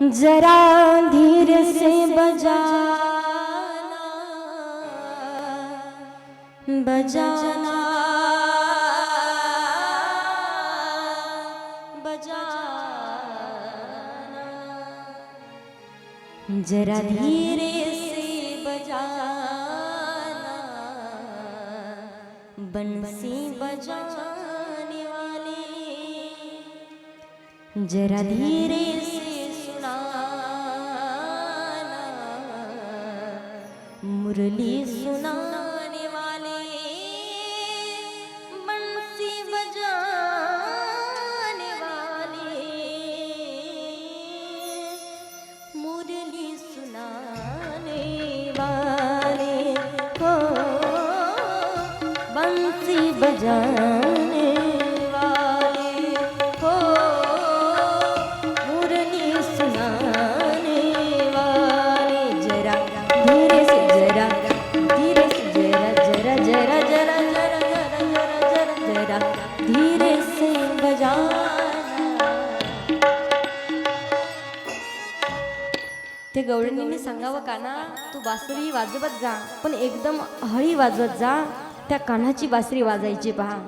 जरा धीर से बजाना बजाना जरा धीरे से बजाना बंसी बजाने वाले। जरा धीरे से मुरली सुनाने वाले बंसी बजाने वाले मुरली सुनाने वाले हो बंसी बजाने ते गवळणीने सांगावं काना तू बासरी वाजवत जा पण एकदम हळी वाजवत जा त्या कानाची बासरी वाजायची पहा.